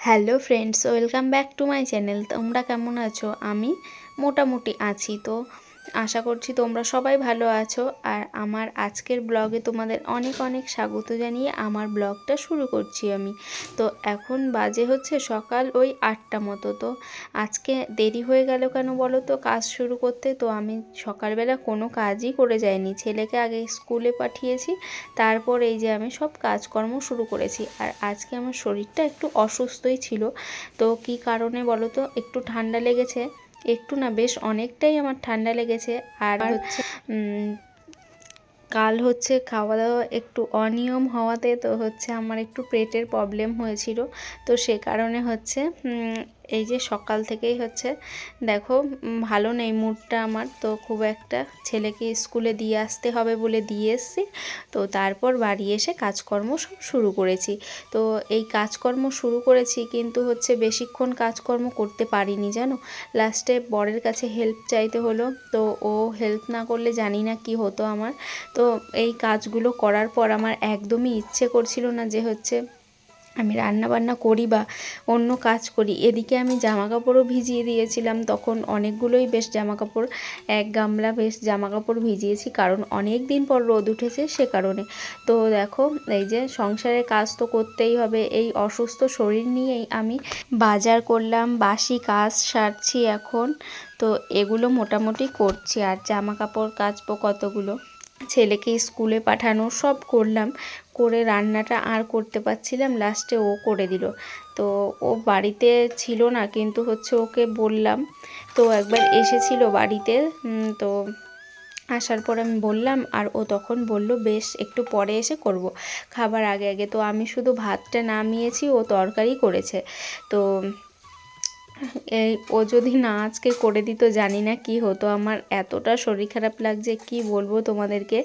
Hello friends welcome back to my channel. তোমরা কেমন আছো? আমি মোটামুটি আছি তো আশা করছি তোমরা সবাই ভালো আছো। আর আমার আজকের ব্লগে তোমাদের অনেক অনেক স্বাগত জানিয়ে আমার ব্লগটা শুরু করছি আমি। তো এখন বাজে হচ্ছে সকাল ওই আটটা মতো। তো আজকে দেরি হয়ে গেল কেন বলো তো? কাজ শুরু করতে। তো আমি সকালবেলা কোনো কাজই করে যাইনি। ছেলেকে আগে স্কুলে পাঠিয়েছি, তারপর এই যে আমি সব কাজকর্ম শুরু করেছি। আর আজকে আমার শরীরটা একটু অসুস্থই ছিল। তো কি কারণে বলো তো? একটু ঠান্ডা লেগেছে। একটু না বেশ অনেকটাই আমার ঠান্ডা লেগেছে। আর হচ্ছে কাল হচ্ছে খাওয়া দাওয়া একটু অনিয়ম হওয়াতে তো হচ্ছে আমার একটু পেটের প্রবলেম হয়েছিল। তো সে কারণে হচ্ছে এই যে সকাল থেকেই হচ্ছে। দেখো ভালো নেই মুডটা আমার। তো খুব একটা ছেলেকে স্কুলে দিয়ে আসতে হবে বলে দিয়ে এসছি। তো তারপর বাড়ি এসে কাজকর্ম সব শুরু করেছি। তো এই কাজকর্ম শুরু করেছি কিন্তু হচ্ছে বেশিক্ষণ কাজকর্ম করতে পারিনি, জানো? লাস্টে বরের কাছে হেল্প চাইতে হলো। তো ও হেল্প না করলে জানি না কি হতো আমার। তো এই কাজগুলো করার পর আমার একদমই ইচ্ছে করছিল না যে হচ্ছে আমি রান্না বান্না করি বা অন্য কাজ করি, এদিকে আমি জামা কাপড়ও ভিজিয়ে দিয়েছিলাম। তখন অনেকগুলোই বেশ জামা কাপড় এক গামলা বেশ জামা কাপড় ভিজিয়েছি কারণ অনেক দিন পর রোদ উঠেছে সে কারণে। তো দেখো, এই যে সংসারের কাজ তো করতেই হবে, এই অসুস্থ শরীর নিয়েই আমি বাজার করলাম, বাসি কাজ সারছি এখন। তো এগুলো মোটামুটি করছি, আর জামা কাপড় কাচবো কতগুলো? ছেলেকে স্কুলে পাঠানো, সব করলাম। করে রান্নাটা আর করতে পারছিলাম লাস্টে ও করে দিল। তো ও বাড়িতে ছিল না, কিন্তু হচ্ছে ওকে বললাম। তো একবার এসেছিল বাড়িতে তো আসার পর আমি বললাম, আর ও তখন বলল, বেশ, একটু পরে এসে করব। খাবার আগে আগে। তো আমি শুধু ভাতটা নামিয়েছি, ও তরকারি করেছে। তো এই, ও যদি না আজকে করে দিত, জানি না কি হতো। আমার এতটা শরীর খারাপ লাগছে, কি বলব তোমাদেরকে?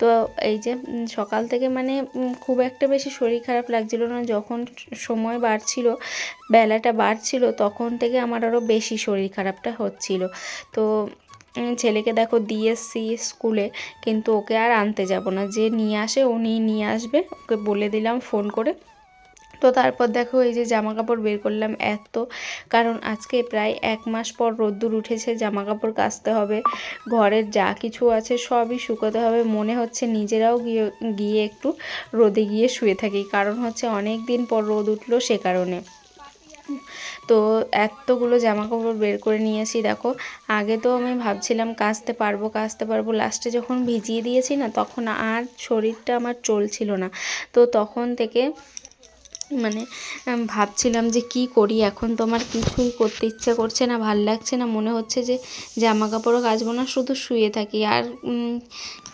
তো এই যে সকাল থেকে মানে খুব একটা বেশি শরীর খারাপ লাগছিল না। যখন সময় বাড়ছিল, বেলাটা বাড়ছিল, তখন থেকে আমার আরও বেশি শরীর খারাপটা হচ্ছিল। তো ছেলেকে দেখো দিয়ে এসছি স্কুলে, কিন্তু ওকে আর আনতে যাব না। যে নিয়ে আসে উনি নিয়ে আসবে। ওকে বলে দিলাম ফোন করে। তো তারপর দেখো এই যে জামা কাপড় বের করলাম এত। কারণ আজকে প্রায় এক মাস পর রোদ্দুর উঠেছে জামা কাপড় কাচতে হবে, ঘরের যা কিছু আছে সবই শুকোতে হবে। মনে হচ্ছে নিজেরাও গিয়ে গিয়ে একটু রোদে গিয়ে শুয়ে থাকি। কারণ হচ্ছে অনেক দিন পর রোদ উঠল সে কারণে। তো এতগুলো জামা কাপড় বের করে নিয়েছি। দেখো, আগে তো আমি ভাবছিলাম কাচতে পারব কাচতে পারব। লাস্টে যখন ভিজিয়ে দিয়েছি না, তখন আর শরীরটা আমার চলছিল না। তো তখন থেকে মানে ভাবছিলাম যে কি করি? এখন তো আমার কিছুই করতে ইচ্ছা করছে না, ভালো লাগছে না। মনে হচ্ছে যে জামা কাপড়ও কাচবো না, শুধু শুয়ে থাকি। আর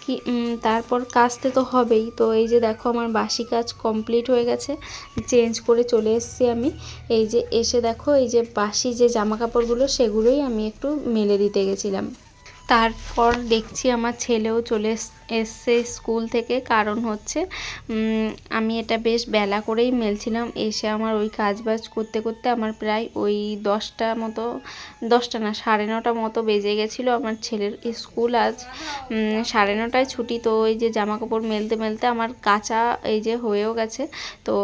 কি তারপর কাচতে তো হবেই। তো এই যে দেখো, আমার বাসি কাজ কমপ্লিট হয়ে গেছে। চেঞ্জ করে চলে এসেছি আমি। এই যে এসে দেখো, এই যে বাসি যে জামা কাপড়গুলো সেগুলোই আমি একটু মেলে দিতে গেছিলাম। তারপর দেখছি আমার ছেলেও চলে এস- এসছে স্কুল থেকে, কারণ হচ্ছে আমি এটা বেশ বেলা করেই মেলছিলাম। এসে আমার ওই কাজ বাজ করতে করতে আমার প্রায় ওই দশটা মতো, দশটা না, সাড়ে নটা মতো বেজে গেছিল আমার ছেলের স্কুল আজ। সাড়ে নটায় ছুটি, তো ওই যে জামা কাপড় মেলতে মেলতে আমার কাঁচা এই যে হয়েও গেছে, তো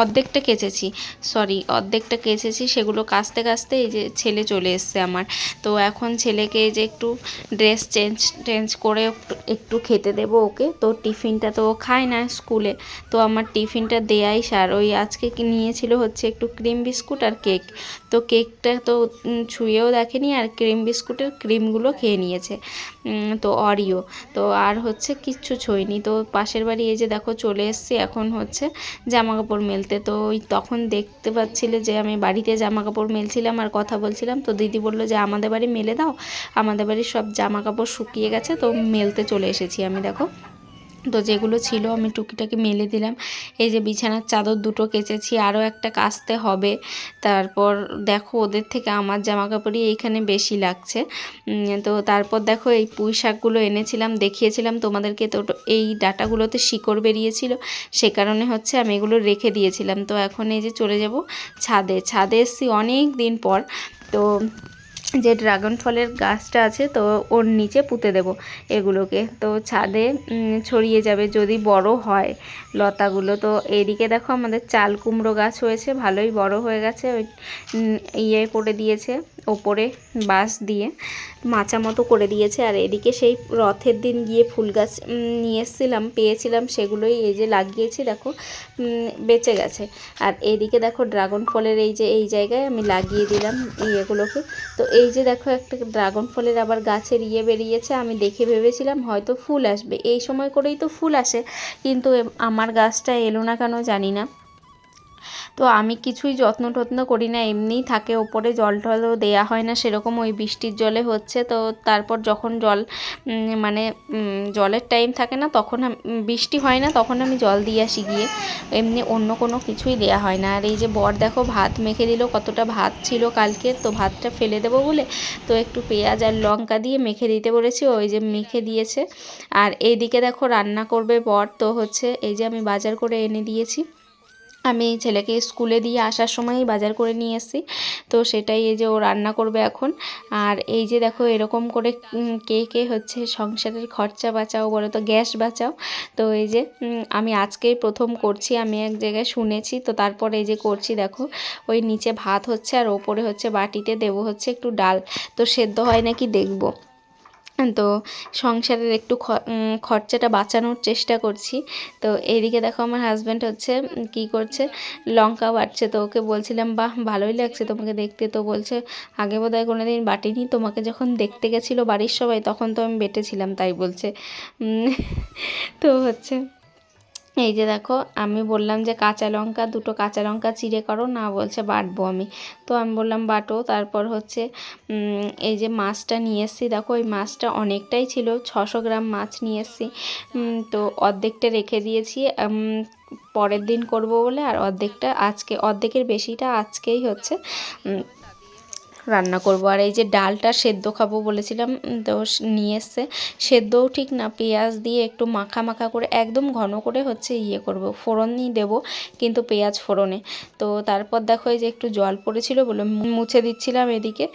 অর্ধেকটা কেচেছি সরি অর্ধেকটা কেচেছি, সেগুলো কাচতে কাচতে এই যে ছেলে চলে এসছে আমার। তো এখন ছেলেকে যে একটু ড্রেস চেঞ্জ টেঞ্জ করে একটু খেতে দেব ওকে। তো টিফিনটা তো ও খায় না স্কুলে। তো আমার টিফিনটা দেয়াই সার। ওই আজকে নিয়েছিল হচ্ছে একটু ক্রিম বিস্কুট আর কেক। তো কেকটা তো ছুঁয়েও দেখেনি আর ক্রিম বিস্কুটের ক্রিমগুলো খেয়ে নিয়েছে। তো অরিও তো আর হচ্ছে কিচ্ছু ছইনি। তো পাশের বাড়ি এই যে দেখো চলে এসছি, এখন হচ্ছে জামা কাপড় মেলতে। তো ওই তখন দেখতে পাচ্ছিলে যে আমি বাড়িতে জামা কাপড় মেলছিলাম আর কথা বলছিলাম। তো দিদি বলল যে, আমাদের বাড়ি মেলে দাও। আমাদের বাড়ির সব জামা কাপড় শুকিয়ে গেছে, তো মেলতে চলে এসেছি আমি, দেখো। তো যেগুলো ছিল আমি টুকিটাকি মেলে দিলাম। এই যে বিছানার চাদর দুটো কেচেছি, আরও একটা কাচতে হবে। তারপর দেখো ওদের থেকে আমার জামা কাপড়ই এইখানে বেশি লাগছে। তো তারপর দেখো এই পুঁই শাকগুলো এনেছিলাম, দেখিয়েছিলাম তোমাদেরকে। তো এই ডাটাগুলোতে শিকড় বেরিয়েছিল, সে কারণে হচ্ছে আমি এগুলো রেখে দিয়েছিলাম। তো এখন এই যে চলে যাব ছাদে। ছাদে এসছি অনেক দিন পর। তো যে ড্রাগন ফলের গাছটা আছে, তো ওর নিচে পুঁতে দেব এগুলোকে। তো ছাদে ছড়িয়ে যাবে যদি বড় হয়। লতাগুলো। তো এইদিকে দেখো আমাদের চাল কুমড়ো গাছ হয়েছে, ভালোই বড় হয়ে গেছে, ওই ইয়ে করে দিয়েছে, ওপরে বাঁশ দিয়ে, মাচা মতো করে দিয়েছে। আর এদিকে সেই রথের দিন গিয়ে ফুল গাছ নিয়ে এসেছিলাম, পেয়েছিলাম সেগুলোই এই যে লাগিয়েছি, দেখো বেঁচে গেছে। আর এদিকে দেখো ড্রাগন ফলের এই যে, এই জায়গায় আমি লাগিয়ে দিলাম ইয়েগুলোকে। তো এই যে দেখো একটা ড্রাগন ফলের আবার গাছের ইয়ে বেরিয়েছে, আমি দেখে ভেবেছিলাম হয়তো ফুল আসবে। এই সময় করেই তো ফুল আসে, কিন্তু এ- আমার গাছটা এলো না কেন জানি না। তো আমি কিছুই যত্ন টত্ন করি না, এমনিই থাকে ওপরে জল টলও দেওয়া হয় না, সেরকম ওই বৃষ্টির জলে হচ্ছে। তো তারপর যখন জল মানে জলের টাইম থাকে না, তখন বৃষ্টি হয় না, তখন আমি জল দিয়ে আসি গিয়ে, এমনি অন্য কোনো কিছুই দেয়া হয় না। আর এই যে বর দেখো ভাত মেখে দিল, কতটা ভাত ছিল কালকে, তো ভাতটা ফেলে দেবো বলে, তো একটু পেঁয়াজ আর লঙ্কা দিয়ে মেখে দিতে বলেছি, ওই যে মেখে দিয়েছে। আর এইদিকে দেখো রান্না করবে বর, তো হচ্ছে এই যে আমি বাজার করে এনে দিয়েছি। আমি ছেলেকে স্কুলে দিয়ে আসার সময়ই বাজার করে নিয়ে এসেছি। তো সেটাই এই যে ও রান্না করবে এখন। আর এই যে দেখো এরকম করে কে কে হচ্ছে সংসারের খরচা বাঁচাও বলো তো, গ্যাস বাঁচাও। তো এই যে আমি আজকেই প্রথম করছি, আমি এক জায়গায় শুনেছি। তো তারপরে এই যে করছি দেখো, ওই নিচে ভাত হচ্ছে আর ওপরে হচ্ছে বাটিতে দেবো হচ্ছে একটু ডাল। তো সেদ্ধ হয় নাকি দেখব। তো সংসারের একটু খরচাটা বাঁচানোর চেষ্টা করছি। তো এইদিকে দেখো আমার হাজব্যান্ড হচ্ছে কি করছে? লঙ্কা বাটছে। তো ওকে বলছিলাম, বাহ, ভালোই লাগছে তোমাকে দেখতে। তো বলছে, আগে বোধ হয় কোনোদিন বাটিনি। তোমাকে যখন দেখতে গেছিল বাড়ির সবাই, তখন তো আমি বেটেছিলাম। তাই বলছে। তো হচ্ছে এই যে দেখো, আমি বললাম যে কাঁচা লঙ্কা, দুটো কাঁচা লঙ্কা চিড়ে করো, না বলছে বাটবো আমি। তো আমি বললাম বাটো, তারপর হচ্ছে এই যে মাছটা নিয়ে এসেছি। দেখো, ওই মাছটা অনেকটাই ছিল, ছশো গ্রাম মাছ নিয়ে এসেছি। তো অর্ধেকটা রেখে দিয়েছি। পরের দিন করব বলে, আর অর্ধেকটা আজকে, অর্ধেকের বেশিটা আজকেই হচ্ছে। রান্না করব। আর এই যে ডালটা সেদ্ধ খাব বলেছিলাম তো নিয়ে এসছে। সেদ্ধও ঠিক না, পেঁয়াজ দিয়ে একটু মাখা মাখা করে, একদম ঘন করে হচ্ছে ইয়ে করব। ফোড়নই দেব, কিন্তু পেঁয়াজ ফোড়নে। তো তারপর দেখো এই যে একটু জল পড়েছিল বলে মুছে দিচ্ছিলাম এদিকে।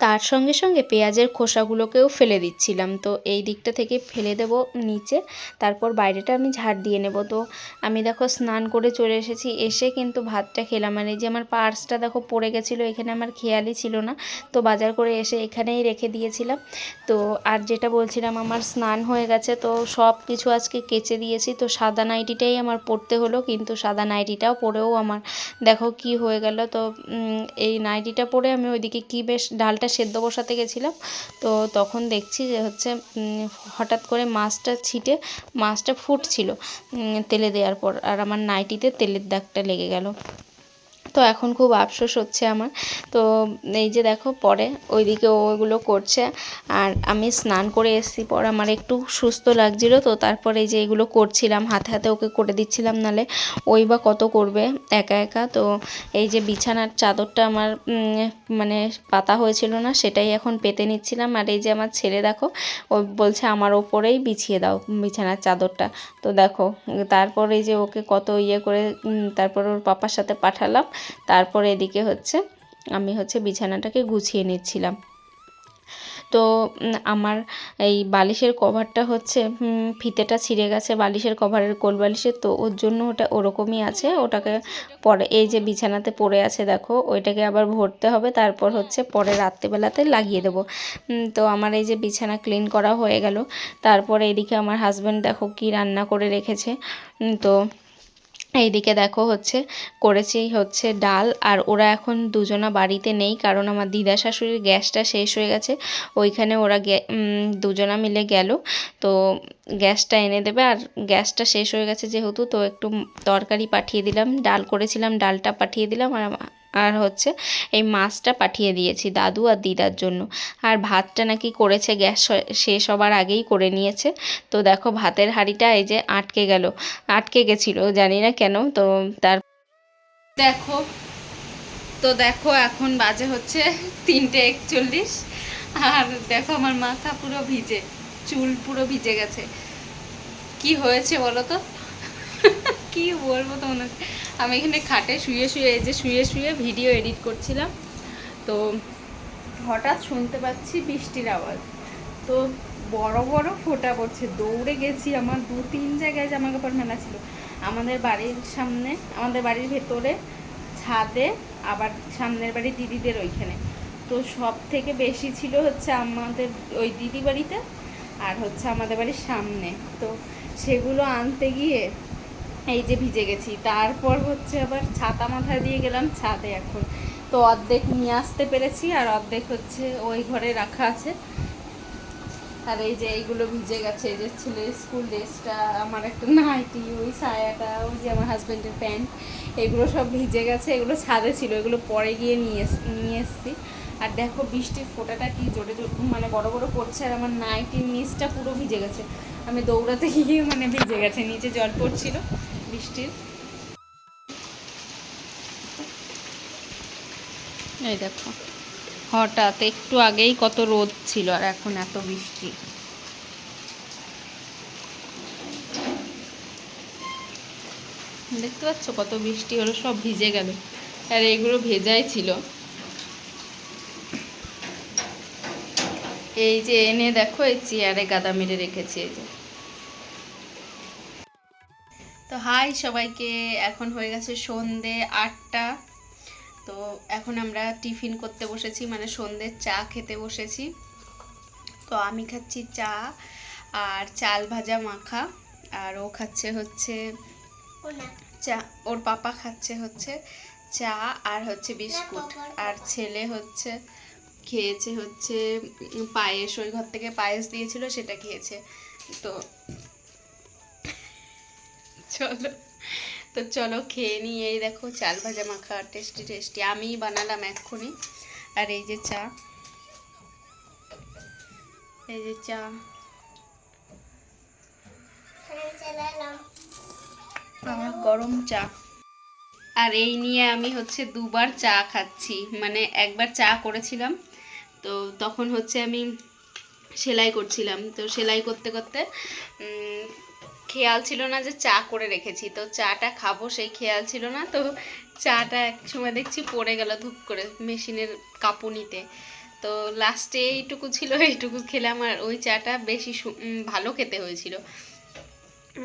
তার সঙ্গে সঙ্গে পেঁয়াজের খোসাগুলোকেও ফেলে দিচ্ছিলাম। তো এই দিকটা থেকে ফেলে দেব নিচে, তারপর বাইরেটা আমি ঝাড় দিয়ে নেব। তো আমি দেখো স্নান করে চলে এসেছি, এসে কিন্তু ভাতটা খেলাম। মানে যে আমার পার্সটা দেখো পড়ে গেছিল, এখানে আমার খেয়ালই ছিল না। তো বাজার করে এসে এখানেই রেখে দিয়েছিলাম। তো আর যেটা বলছিলাম, আমার স্নান হয়ে গেছে, তো সব কিছু আজকে কেচে দিয়েছি। তো সাদা নাইটিটাই আমার পরতে হলো, কিন্তু সাদা নাইটিটাও পরেও আমার দেখো কি হয়ে গেল। তো এই নাইটিটা পরে আমি ওইদিকে কি বেশ ডালটা সেদ্ধ বসাতে গেছিলাম। তো তখন দেখছি যে হচ্ছে হঠাৎ করে মাছটা ছিটে, মাছটা ফুটছিল তেলে দেওয়ার পর। আর আমার নাইটিতে তেলের দাগটা লেগে গেল। তো এখন খুব আফসোস হচ্ছে আমার। তো এই যে দেখো পরে ওইদিকে ওইগুলো করছে আর আমি স্নান করে এসেছি। পর আমার একটু সুস্থ লাগছিল তো তারপরে এই যে এগুলো করছিলাম, হাতে হাতে ওকে করে দিচ্ছিলাম নালে ওই বা কত করবে একা একা। তো এই যে বিছানার চাদরটা আমার মানে পাতা হয়েছিল না সেটাই এখন পেতে নিচ্ছিলাম। আর এই যে আমার ছেলে দেখো, ও বলছে আমার ওপরেই বিছিয়ে দাও বিছানার চাদরটা। তো দেখো, তারপর যে ওকে কত ইয়ে করে তারপর ওর পাপার সাথে পাঠালাম। তারপর এদিকে হচ্ছে আমি হচ্ছে বিছানাটাকে গুছিয়ে নিচ্ছিলাম। তো আমার এই বালিশের কভারটা হচ্ছে ফিতেটা ছিঁড়ে গেছে বালিশের কভারের কোল বালিশের তো ওর জন্য ওটা ওরকমই আছে। ওটাকে পরে, এই যে বিছানাতে পড়ে আছে দেখো, ওইটাকে আবার ভরতে হবে, তারপর হচ্ছে পরে রাত্রেবেলাতে লাগিয়ে দেবো। তো আমার এই যে বিছানা ক্লিন করা হয়ে গেল, তারপরে এদিকে আমার হাজব্যান্ড দেখো কি রান্না করে রেখেছে। তো এইদিকে দেখো হচ্ছে করেছি হচ্ছে ডাল। আর ওরা এখন দুজনা বাড়িতে নেই, কারণ আমার দিদা শাশুড়ির গ্যাসটা শেষ হয়ে গেছে। ওইখানে ওরা দুজনা মিলে গেল। তো গ্যাসটা এনে দেবে। আর গ্যাসটা শেষ হয়ে গেছে যেহেতু, তো একটু তরকারি পাঠিয়ে দিলাম। ডাল করেছিলাম, ডালটা পাঠিয়ে দিলাম। আর আর হচ্ছে এই মাছটা পাঠিয়ে দিয়েছি দাদু আর দিদার জন্য। আর ভাতটা নাকি করেছে গ্যাস শেষ হবার আগেই করে নিয়েছে। তো দেখো ভাতের হাঁড়িটা এই যে আটকে গেল, আটকে গেছিল, জানি না কেন। তো তার দেখো, তো দেখো এখন বাজে হচ্ছে তিনটে একচল্লিশ। আর দেখো আমার মাথা পুরো ভিজে, চুল পুরো ভিজে গেছে। কি হয়েছে বলো তো? কি বলব তোমাদের আমি এখানে খাটে শুয়ে শুয়ে, এই যে শুয়ে শুয়ে ভিডিও এডিট করছিলাম। তো হঠাৎ শুনতে পাচ্ছি বৃষ্টির আওয়াজ। তো বড় বড় ফোঁটা পড়ছে। দৌড়ে গেছি আমার দু তিন জায়গায় জামা কাপড় মেলা ছিল। আমাদের বাড়ির সামনে, আমাদের বাড়ির ভেতরে ছাদে, আবার সামনের বাড়ি দিদিদের ওইখানে। তো সব থেকে বেশি ছিল হচ্ছে আমাদের ওই দিদি বাড়িতে আর হচ্ছে আমাদের বাড়ির সামনে। তো সেগুলো আনতে গিয়ে এই যে ভিজে গেছি। তারপর হচ্ছে আবার ছাতা মাথায় দিয়ে গেলাম, ছাদে এখন। তো অর্ধেক নিয়ে আসতে পেরেছি আর অর্ধেক হচ্ছে ওই ঘরে রাখা আছে। আর এই যে এইগুলো ভিজে গেছে, এই যে ছেলের স্কুল ড্রেসটা আমার একটা নাইটি, ওই সায়াটা, ওই যে আমার হাজব্যান্ডের প্যান্ট এগুলো সব ভিজে গেছে, এগুলো ছাদে ছিল, এগুলো পরে গিয়ে নিয়ে নিয়ে এসেছি। আর দেখো বৃষ্টির ফোঁটাটা কি জোরে মানে বড় বড় পড়ছে আর আমার নাইটির নিচটা পুরো ভিজে গেছে। আমি দৌড়াতে গিয়ে মানে ভিজে গেছে, নিচে জল পড়ছিল। বৃষ্টির এই দেখো, হঠাৎ একটু আগেই কত রোদ ছিল আর এখন এত বৃষ্টি। দেখতে পাচ্ছ কত বৃষ্টি? হলো সব ভিজে গেল। আর এগুলো ভেজাই ছিল। এই যে এনে দেখো, এই চেয়ারে গাদা মেরে রেখেছি এই যে। হাই সবাইকে, এখন হয়ে গেছে সন্ধে আটটা। তো এখন আমরা টিফিন করতে বসেছি মানে সন্ধ্যের চা খেতে বসেছি। তো আমি খাচ্ছি চা আর চাল ভাজা মাখা, আর ও খাচ্ছে হচ্ছে চা, ওর পাপা খাচ্ছে হচ্ছে চা আর হচ্ছে বিস্কুট। আর ছেলে হচ্ছে, খেয়েছে হচ্ছে পায়েস, ওই ঘর থেকে পায়েস দিয়েছিল, সেটা খেয়েছে। তো চলো। তো চলো খেয়ে নিই এই দেখো চাল ভাজা মাখা, টেস্টি টেস্টি। আমিই বানালাম এক্ষুনি। আর এই যে চা। এই যে চা। আমার গরম চা। আর এই নিয়ে আমি হচ্ছে দুবার চা খাচ্ছি। মানে একবার চা করেছিলাম, তো তখন হচ্ছে আমি সেলাই করছিলাম। তো সেলাই করতে করতে খেয়াল ছিল না যে চা করে রেখেছি। তো চাটা খাব সেই খেয়াল ছিল না, তো চাটা এক সময় দেখছি পড়ে গেল ধূপ করে মেশিনের কাঁপুনিতে। তো লাস্টে এইটুকু ছিল, এইটুকু খেলাম আর ওই চাটা বেশি ভালো খেতে হয়েছিল।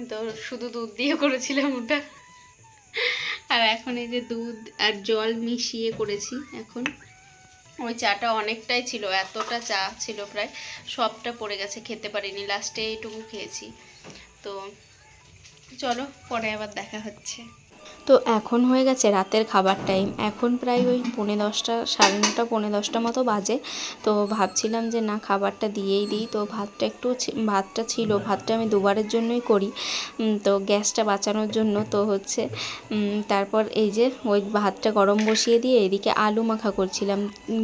তো শুধু দুধ দিয়ে করেছিলাম ওটা। আর এখন এই যে দুধ আর জল মিশিয়ে করেছি এখন। ওই চাটা অনেকটাই ছিল, এতটা চা ছিল প্রায়, সবটা পড়ে গেছে, খেতে পারিনি। লাস্টে এইটুকু খেয়েছি। তো চলো পরে আবার দেখা হচ্ছে। তো এখন হয়ে গেছে রাতের খাবার টাইম এখন প্রায় ওই পৌনে দশটা সাড়ে নটা পৌনে দশটা মতো বাজে। তো ভাবছিলাম যে না খাবারটা দিয়েই দিই। তো ভাতটা একটু ভাতটা ছিল ভাতটা আমি দুবারের জন্যই করি। তো গ্যাসটা বাঁচানোর জন্য তো হচ্ছে তারপর এই যে ওই ভাতটা গরম বসিয়ে দিয়ে এদিকে আলু মাখা করছিলাম।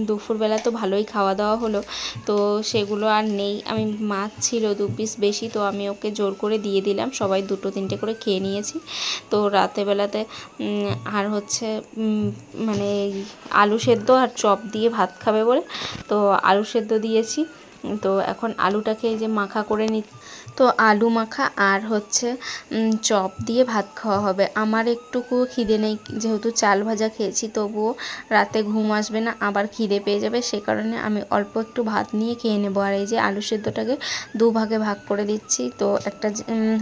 দুপুরবেলা তো ভালোই খাওয়া দাওয়া হলো। তো সেগুলো আর নেই। আমি মাছ ছিল দু পিস বেশি তো আমি ওকে জোর করে দিয়ে দিলাম। সবাই দুটো তিনটে করে খেয়ে নিয়েছি। তো রাতেরবেলাতে উম, আর হচ্ছে মানে আলু সেদ্ধ আর চপ দিয়ে ভাত খাবে বলে। তো আলু সেদ্ধ দিয়েছি। তো এখন আলুটাকে এই যে মাখা করে নি তো আলু মাখা আর হচ্ছে চপ দিয়ে ভাত খাওয়া হবে। আমার একটুকু খিদে নেই, যেহেতু চাল ভাজা খেয়েছি, তবুও রাতে ঘুম আসবে না, আবার খিদে পেয়ে যাবে। সে কারণে আমি অল্প একটু ভাত নিয়ে খেয়ে নেব। আর এই যে আলু সেদ্ধটাকে দু ভাগে করে দিচ্ছি, তো একটা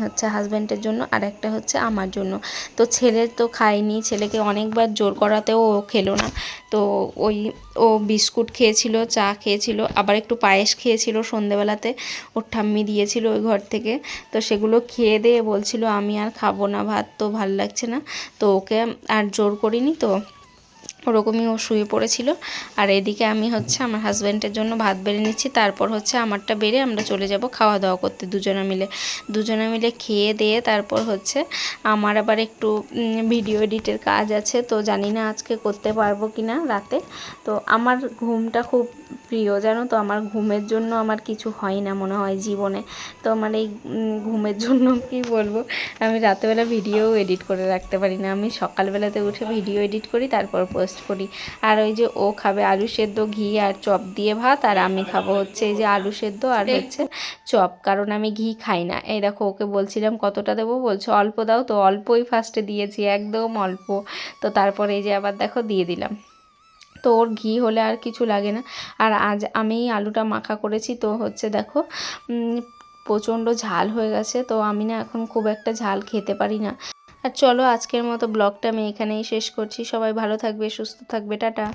হচ্ছে হাজব্যান্ডের জন্য আর একটা হচ্ছে আমার জন্য। তো ছেলের তো খায়নি, ছেলেকে অনেকবার জোর করাতেও ও খেলো না। তো ওই, ও বিস্কুট খেয়েছিল, চা খেয়েছিল, আবার একটু পায়েস খেয়েছিল সন্ধেবেলাতে। ওর ঠাম্মি দিয়েছিল ওই ঘর থেকে। তো সেগুলো খেয়ে দিয়ে বলছিল, আমি আর খাব না ভাত, তো ভালো লাগছে না। তো ওকে আর জোর করিনি তো। ওরকমই ও শুয়ে পড়েছিল। আর এদিকে আমি হচ্ছে আমার হাজব্যান্ডের জন্য ভাত বেড়ে নিচ্ছি, তারপর হচ্ছে আমারটা বেড়ে আমরা চলে যাব খাওয়া দাওয়া করতে দুজনে মিলে। দুজনে মিলে খেয়ে দিয়ে তারপর হচ্ছে আমার আবার একটু ভিডিও এডিটের কাজ আছে, তো জানি না আজকে করতে পারব কি না রাতে। তো আমার ঘুমটা খুব প্রিয় জানো তো? আমার ঘুমের জন্য আমার কিছু হয় না মনে হয় জীবনে। তো আমার এই ঘুমের জন্য কি বলব? আমি রাতেবেলা ভিডিও এডিট করে রাখতে পারি না। আমি সকালবেলাতে উঠে ভিডিও এডিট করি তারপর পোস্ট করি। আর ওই যে ও খাবে আলু সেদ্ধ ঘি আর চপ দিয়ে ভাত আর আমি খাব হচ্ছে এই যে আলু সেদ্ধ আর হচ্ছে চপ। কারণ আমি ঘি খাই না। এই দেখো ওকে বলছিলাম কতটা দেবো? বলছে অল্প দাও তো অল্পই ফার্স্টে দিয়েছি একদম অল্প। তো তারপরে এই যে আবার দেখো দিয়ে দিলাম। তো ওর ঘি হলে আর কিছু লাগে না। আর আজ আমি আলুটা মাখা করেছি, তো হচ্ছে দেখো প্রচণ্ড ঝাল হয়ে গেছে, তো আমি না এখন খুব একটা ঝাল খেতে পারি না। আর চলো আজকের মতো ব্লগটা আমি এখানেই শেষ করছি। সবাই ভালো থাকবে, সুস্থ থাকবে, টাটা।